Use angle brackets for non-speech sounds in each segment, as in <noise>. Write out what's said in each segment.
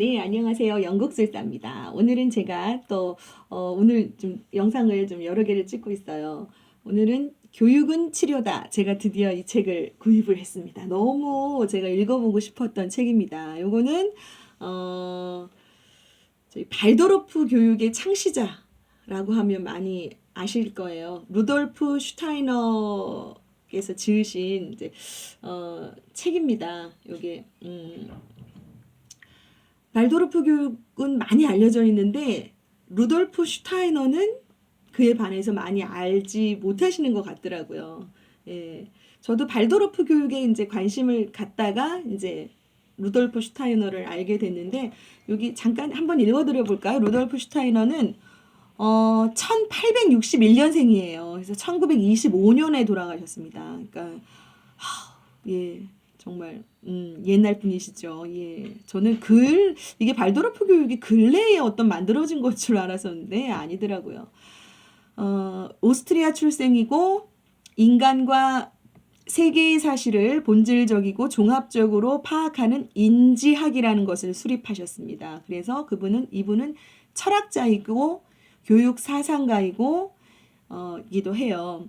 네, 안녕하세요. 영국술사입니다. 오늘은 제가 또, 어, 오늘 좀 영상을 좀 여러 개를 찍고 있어요. 오늘은 교육은 치료다. 제가 드디어 이 책을 구입을 했습니다. 너무 제가 읽어보고 싶었던 책입니다. 요거는, 어, 저희 발도르프 교육의 창시자라고 하면 많이 아실 거예요. 루돌프 슈타이너께서 지으신 이제, 어, 책입니다. 요게, 음, 발도르프 교육은 많이 알려져 있는데 루돌프 슈타이너는 그에 반해서 많이 알지 못하시는 것 같더라고요. 예. 저도 발도르프 교육에 이제 관심을 갖다가 이제 루돌프 슈타이너를 알게 됐는데 여기 잠깐 한번 읽어드려 볼까요? 루돌프 슈타이너는 어 1861년생이에요. 그래서 1925년에 돌아가셨습니다. 그러니까 하, 예. 정말 음, 옛날 분이시죠. 예. 저는 글 이게 발도르프 교육이 근래에 어떤 만들어진 것 줄 알았었는데 아니더라고요. 어, 오스트리아 출생이고 인간과 세계의 사실을 본질적이고 종합적으로 파악하는 인지학이라는 것을 수립하셨습니다. 그래서 그분은 이분은 철학자이고 교육 사상가이고 어, 이기도 해요.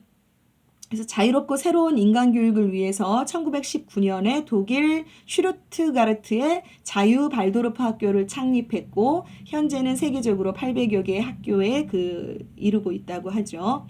그래서 자유롭고 새로운 인간 교육을 위해서 1919년에 독일 슈르트가르트의 자유 발도르프 학교를 창립했고 현재는 세계적으로 800여 개의 학교에 그 이루고 있다고 하죠.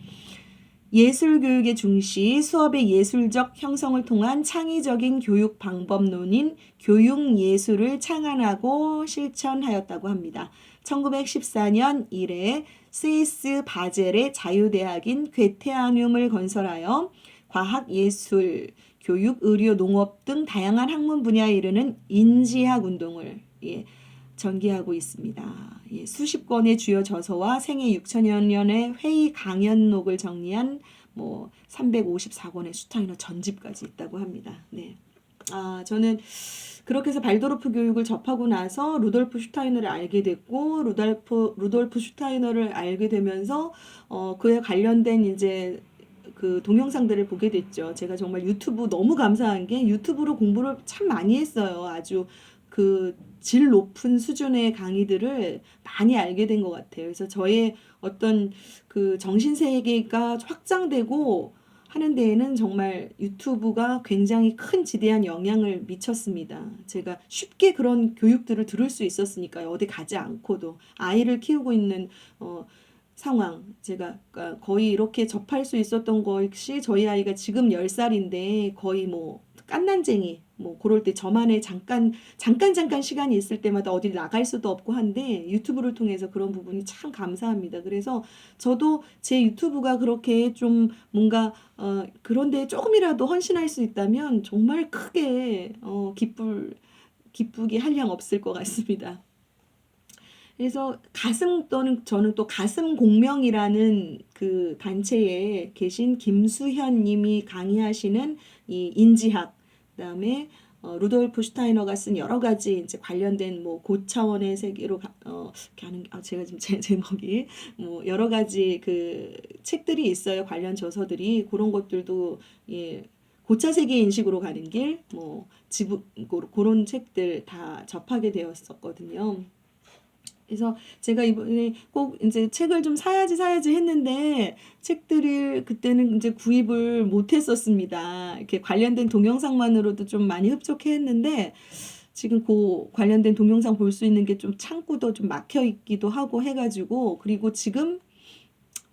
예술 교육의 중시, 수업의 예술적 형성을 통한 창의적인 교육 방법론인 교육 예술을 창안하고 실천하였다고 합니다. 1914년 이래 스위스 바젤의 자유대학인 괴테아늄을 건설하여 과학, 예술, 교육, 의료, 농업 등 다양한 학문 분야에 이르는 인지학 운동을 예, 전개하고 있습니다. 예, 수십 권의 주요 저서와 생애 6천여 년의 회의 강연록을 정리한 뭐 354권의 슈타이너 전집까지 있다고 합니다. 네. 아, 저는 그렇게 해서 발도르프 교육을 접하고 나서 루돌프 슈타이너를 알게 됐고 루돌프 루돌프 슈타이너를 알게 되면서 어 그에 관련된 이제 그 동영상들을 보게 됐죠. 제가 정말 유튜브 너무 감사한 게 유튜브로 공부를 참 많이 했어요. 아주 그 질 높은 수준의 강의들을 많이 알게 된 것 같아요. 그래서 저의 어떤 그 정신 세계가 확장되고 하는 데에는 정말 유튜브가 굉장히 큰 지대한 영향을 미쳤습니다. 제가 쉽게 그런 교육들을 들을 수 있었으니까요. 어디 가지 않고도 아이를 키우고 있는 어, 상황 제가 그러니까 거의 이렇게 접할 수 있었던 것이 저희 아이가 지금 10살인데 거의 뭐 깐난쟁이 뭐 그럴 때 저만의 잠깐 잠깐 잠깐 시간이 있을 때마다 어디 나갈 수도 없고 한데 유튜브를 통해서 그런 부분이 참 감사합니다. 그래서 저도 제 유튜브가 그렇게 좀 뭔가 어 그런데 조금이라도 헌신할 수 있다면 정말 크게 어 기쁠 기쁘게 한량 없을 것 같습니다. 그래서 가슴 또는 저는 또 가슴 공명이라는 그 단체에 계신 김수현 님이 강의하시는 이 인지학 그다음에 어, 루돌프 슈타이너가 쓴 여러 가지 이제 관련된 뭐 고차원의 세계로 가, 어, 이렇게 하는 아 제가 지금 제 <laughs> 제목이 뭐 여러 가지 그 책들이 있어요 관련 저서들이 그런 것들도 예 고차 세계 인식으로 가는 길뭐 지부 그런 책들 다 접하게 되었었거든요. 그래서 제가 이번에 꼭 이제 책을 좀 사야지 사야지 했는데 책들을 그때는 이제 구입을 못 했었습니다. 이렇게 관련된 동영상만으로도 좀 많이 흡족해 했는데 지금 그 관련된 동영상 볼 수 있는 게 좀 창구도 좀 막혀 있기도 하고 해가지고 그리고 지금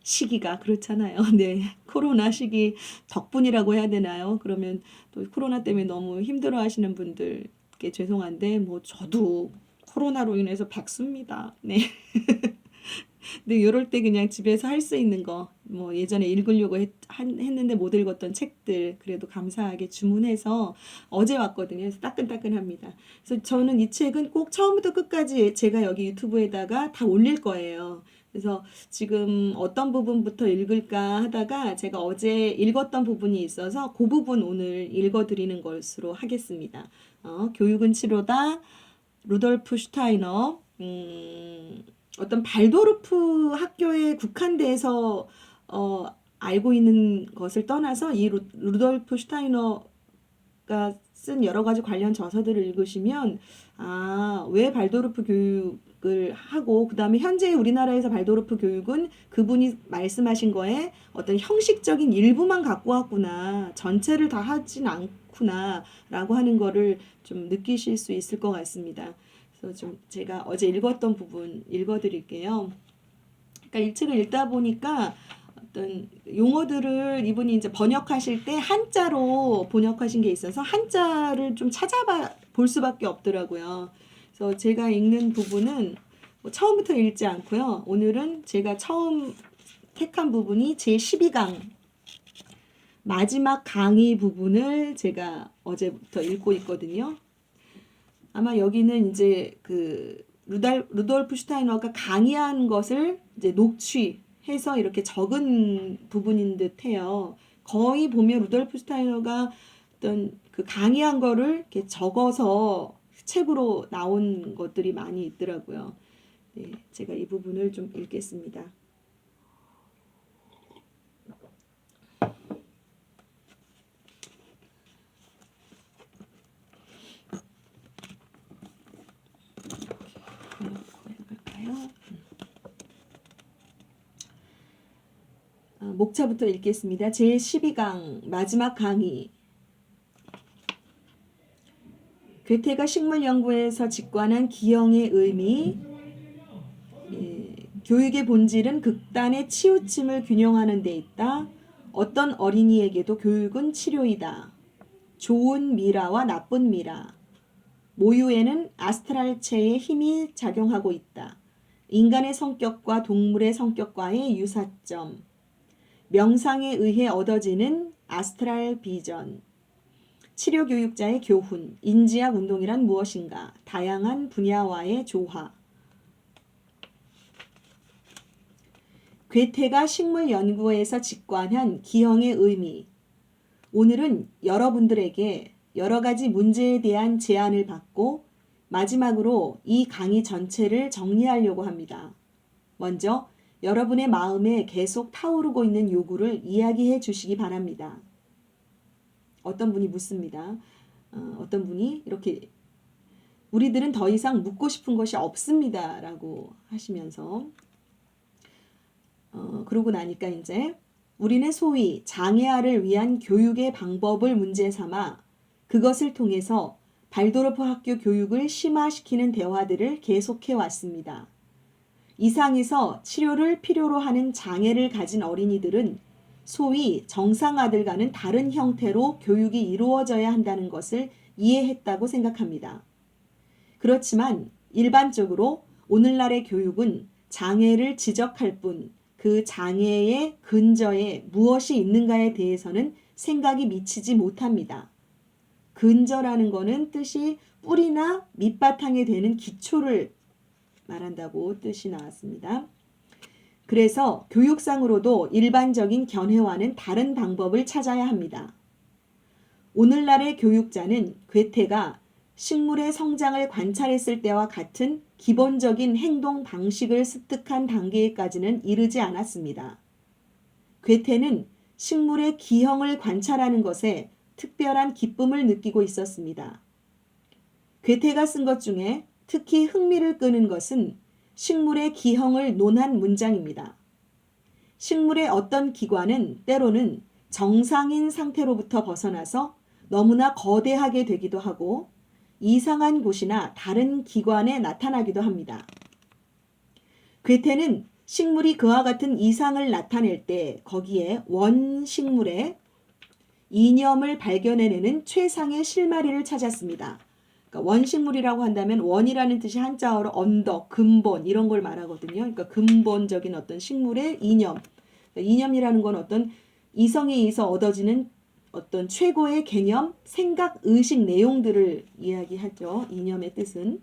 시기가 그렇잖아요. <laughs> 네. 코로나 시기 덕분이라고 해야 되나요? 그러면 또 코로나 때문에 너무 힘들어 하시는 분들께 죄송한데 뭐 저도 코로나로 인해서 백수입니다. 네. <laughs> 근데 이럴 때 그냥 집에서 할 수 있는 거, 뭐 예전에 읽으려고 했, 한, 했는데 못 읽었던 책들, 그래도 감사하게 주문해서 어제 왔거든요. 그래서 따끈따끈합니다. 그래서 저는 이 책은 꼭 처음부터 끝까지 제가 여기 유튜브에다가 다 올릴 거예요. 그래서 지금 어떤 부분부터 읽을까 하다가 제가 어제 읽었던 부분이 있어서 그 부분 오늘 읽어드리는 것으로 하겠습니다. 어, 교육은 치료다. 루돌프 슈타이너, 음, 어떤 발도르프 학교에 국한돼서 어, 알고 있는 것을 떠나서 이 루, 루돌프 슈타이너가 쓴 여러 가지 관련 저서들을 읽으시면 아, 왜 발도르프 교육 을 하고 그다음에 현재 우리나라에서 발도르프 교육은 그분이 말씀하신 거에 어떤 형식적인 일부만 갖고 왔구나. 전체를 다 하진 않구나라고 하는 거를 좀 느끼실 수 있을 것 같습니다. 그래서 좀 제가 어제 읽었던 부분 읽어 드릴게요. 그러니까 이 책을 읽다 보니까 어떤 용어들을 이분이 이제 번역하실 때 한자로 번역하신 게 있어서 한자를 좀 찾아봐 볼 수밖에 없더라고요. 그래서 제가 읽는 부분은 뭐 처음부터 읽지 않고요. 오늘은 제가 처음 택한 부분이 제 12강 마지막 강의 부분을 제가 어제부터 읽고 있거든요. 아마 여기는 이제 그 루달, 루돌프 슈타이너가 강의한 것을 이제 녹취해서 이렇게 적은 부분인 듯 해요. 거의 보면 루돌프 슈타이너가 어떤 그 강의한 거를 이렇게 적어서 책으로 나온 것들이 많이 있더라고요. 네, 제가 이 부분을 좀 읽겠습니다. 볼까요? 아, 목차부터 읽겠습니다. 제 12강 마지막 강의. 괴테가 식물 연구에서 직관한 기형의 의미. 예, 교육의 본질은 극단의 치우침을 균형하는 데 있다. 어떤 어린이에게도 교육은 치료이다. 좋은 미라와 나쁜 미라. 모유에는 아스트랄체의 힘이 작용하고 있다. 인간의 성격과 동물의 성격과의 유사점. 명상에 의해 얻어지는 아스트랄 비전. 치료 교육자의 교훈. 인지학 운동이란 무엇인가? 다양한 분야와의 조화. 괴테가 식물 연구에서 직관한 기형의 의미. 오늘은 여러분들에게 여러 가지 문제에 대한 제안을 받고 마지막으로 이 강의 전체를 정리하려고 합니다. 먼저 여러분의 마음에 계속 타오르고 있는 요구를 이야기해 주시기 바랍니다. 어떤 분이 묻습니다. 어, 떤 분이 이렇게 우리들은 더 이상 묻고 싶은 것이 없습니다. 라고 하시면서 어, 그러고 나니까 이제 우리는 소위 장애아를 위한 교육의 방법을 문제 삼아 그것을 통해서 발도르프 학교 교육을 심화시키는 대화들을 계속해 왔습니다. 이상에서 치료를 필요로 하는 장애를 가진 어린이들은 소위 정상아들과는 다른 형태로 교육이 이루어져야 한다는 것을 이해했다고 생각합니다. 그렇지만 일반적으로 오늘날의 교육은 장애를 지적할 뿐 그 장애의 근저에 무엇이 있는가에 대해서는 생각이 미치지 못합니다. 근저라는 거는 뜻이 뿌리나 밑바탕에 되는 기초를 말한다고 뜻이 나왔습니다. 그래서 교육상으로도 일반적인 견해와는 다른 방법을 찾아야 합니다. 오늘날의 교육자는 괴테가 식물의 성장을 관찰했을 때와 같은 기본적인 행동 방식을 습득한 단계까지는 이르지 않았습니다. 괴테는 식물의 기형을 관찰하는 것에 특별한 기쁨을 느끼고 있었습니다. 괴테가 쓴 것 중에 특히 흥미를 끄는 것은 식물의 기형을 논한 문장입니다. 식물의 어떤 기관은 때로는 정상인 상태로부터 벗어나서 너무나 거대하게 되기도 하고 이상한 곳이나 다른 기관에 나타나기도 합니다. 괴테는 식물이 그와 같은 이상을 나타낼 때 거기에 원식물의 이념을 발견해내는 최상의 실마리를 찾았습니다. 그러니까 원식물이라고 한다면 원이라는 뜻이 한자어로 언덕, 근본 이런 걸 말하거든요. 그러니까 근본적인 어떤 식물의 이념. 그러니까 이념이라는 건 어떤 이성에 의해서 얻어지는 어떤 최고의 개념, 생각, 의식 내용들을 이야기하죠. 이념의 뜻은.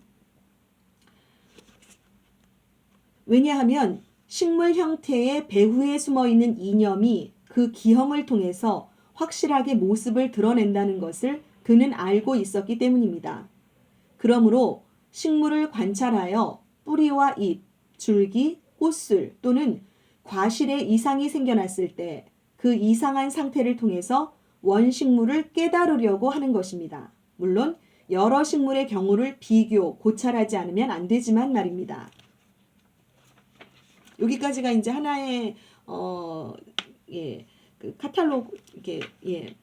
왜냐하면 식물 형태의 배후에 숨어 있는 이념이 그 기형을 통해서 확실하게 모습을 드러낸다는 것을 그는 알고 있었기 때문입니다. 그러므로 식물을 관찰하여 뿌리와 잎, 줄기, 꽃술 또는 과실에 이상이 생겨났을 때 그 이상한 상태를 통해서 원식물을 깨달으려고 하는 것입니다. 물론 여러 식물의 경우를 비교, 고찰하지 않으면 안 되지만 말입니다. 여기까지가 이제 하나의 어, 예, 그 카탈로그 이게 예,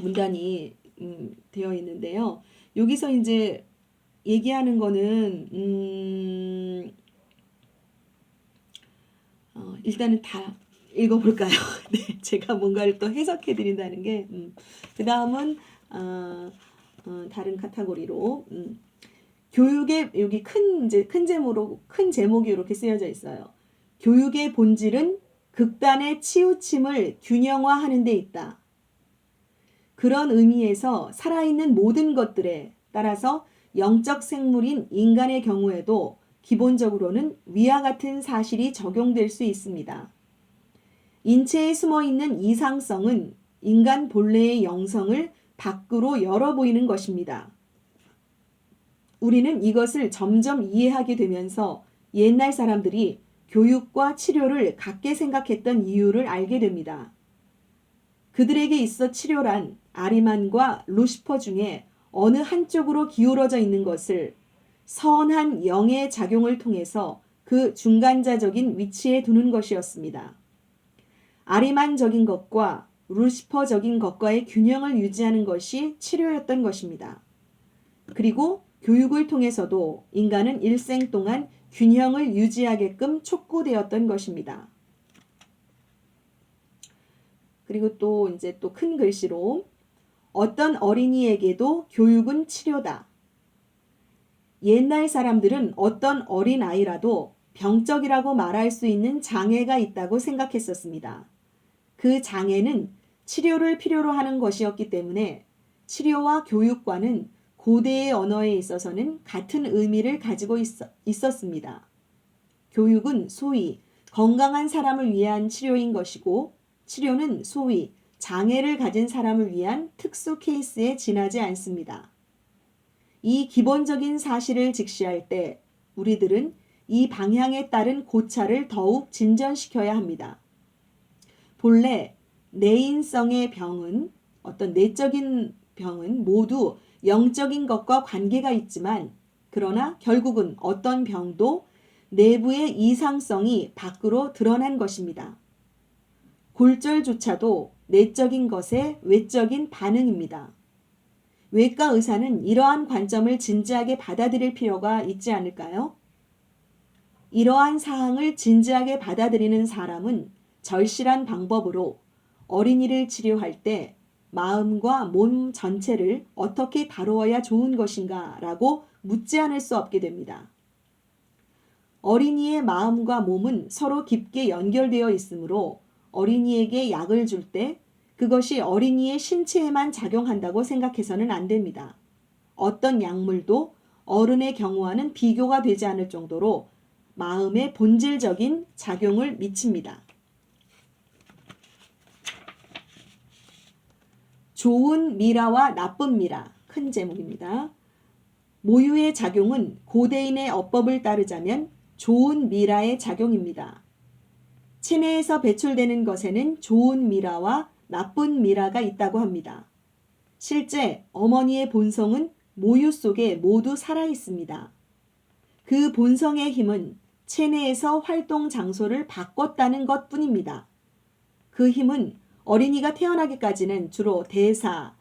문단이 음, 되어 있는데요. 여기서 이제 얘기하는 거는 음, 어, 일단은 다 읽어볼까요? <laughs> 네, 제가 뭔가를 또 해석해 드린다는 게, 음, 그 다음은, 어, 어, 다른 카테고리로, 음, 교육의, 여기 큰, 이제 큰 제목으로, 큰 제목이 이렇게 쓰여져 있어요. 교육의 본질은 극단의 치우침을 균형화하는 데 있다. 그런 의미에서 살아있는 모든 것들에 따라서 영적 생물인 인간의 경우에도 기본적으로는 위와 같은 사실이 적용될 수 있습니다. 인체에 숨어 있는 이상성은 인간 본래의 영성을 밖으로 열어 보이는 것입니다. 우리는 이것을 점점 이해하게 되면서 옛날 사람들이 교육과 치료를 같게 생각했던 이유를 알게 됩니다. 그들에게 있어 치료란 아리만과 루시퍼 중에 어느 한쪽으로 기울어져 있는 것을 선한 영의 작용을 통해서 그 중간자적인 위치에 두는 것이었습니다. 아리만적인 것과 루시퍼적인 것과의 균형을 유지하는 것이 치료였던 것입니다. 그리고 교육을 통해서도 인간은 일생 동안 균형을 유지하게끔 촉구되었던 것입니다. 그리고 또 이제 또 큰 글씨로 어떤 어린이에게도 교육은 치료다. 옛날 사람들은 어떤 어린 아이라도 병적이라고 말할 수 있는 장애가 있다고 생각했었습니다. 그 장애는 치료를 필요로 하는 것이었기 때문에 치료와 교육과는 고대의 언어에 있어서는 같은 의미를 가지고 있어, 있었습니다. 교육은 소위 건강한 사람을 위한 치료인 것이고 치료는 소위 장애를 가진 사람을 위한 특수 케이스에 지나지 않습니다. 이 기본적인 사실을 직시할 때 우리들은 이 방향에 따른 고찰을 더욱 진전시켜야 합니다. 본래 내인성의 병은 어떤 내적인 병은 모두 영적인 것과 관계가 있지만 그러나 결국은 어떤 병도 내부의 이상성이 밖으로 드러난 것입니다. 골절조차도 내적인 것의 외적인 반응입니다. 외과 의사는 이러한 관점을 진지하게 받아들일 필요가 있지 않을까요? 이러한 사항을 진지하게 받아들이는 사람은 절실한 방법으로 어린이를 치료할 때 마음과 몸 전체를 어떻게 다루어야 좋은 것인가 라고 묻지 않을 수 없게 됩니다. 어린이의 마음과 몸은 서로 깊게 연결되어 있으므로 어린이에게 약을 줄 때 그것이 어린이의 신체에만 작용한다고 생각해서는 안 됩니다. 어떤 약물도 어른의 경우와는 비교가 되지 않을 정도로 마음의 본질적인 작용을 미칩니다. 좋은 미라와 나쁜 미라 큰 제목입니다. 모유의 작용은 고대인의 어법을 따르자면 좋은 미라의 작용입니다. 체내에서 배출되는 것에는 좋은 미라와 나쁜 미라가 있다고 합니다. 실제 어머니의 본성은 모유 속에 모두 살아 있습니다. 그 본성의 힘은 체내에서 활동 장소를 바꿨다는 것 뿐입니다. 그 힘은 어린이가 태어나기까지는 주로 대사,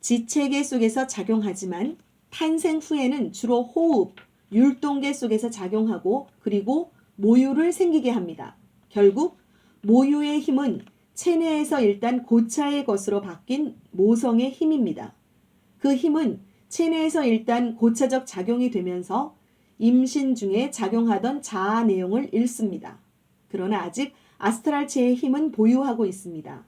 지체계 속에서 작용하지만 탄생 후에는 주로 호흡, 율동계 속에서 작용하고 그리고 모유를 생기게 합니다. 결국 모유의 힘은 체내에서 일단 고차의 것으로 바뀐 모성의 힘입니다. 그 힘은 체내에서 일단 고차적 작용이 되면서 임신 중에 작용하던 자아 내용을 잃습니다. 그러나 아직 아스트랄체의 힘은 보유하고 있습니다.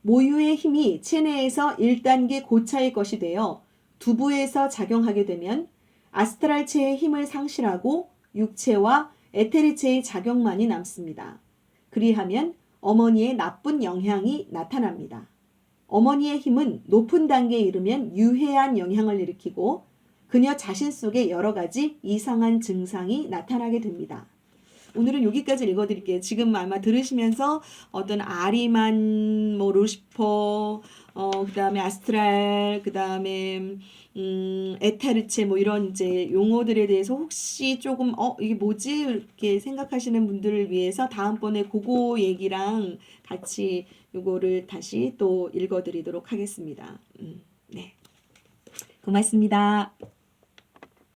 모유의 힘이 체내에서 1단계 고차의 것이 되어 두부에서 작용하게 되면 아스트랄체의 힘을 상실하고 육체와 에테리체의 작용만이 남습니다. 그리하면 어머니의 나쁜 영향이 나타납니다. 어머니의 힘은 높은 단계에 이르면 유해한 영향을 일으키고 그녀 자신 속에 여러 가지 이상한 증상이 나타나게 됩니다. 오늘은 여기까지 읽어드릴게요. 지금 아마 들으시면서 어떤 아리만, 뭐 루시퍼, 어 그 다음에 아스트랄, 그 다음에 음 에타르체 뭐 이런 이제 용어들에 대해서 혹시 조금 어 이게 뭐지 이렇게 생각하시는 분들을 위해서 다음번에 그거 얘기랑 같이 요거를 다시 또 읽어드리도록 하겠습니다. 음, 네. 고맙습니다.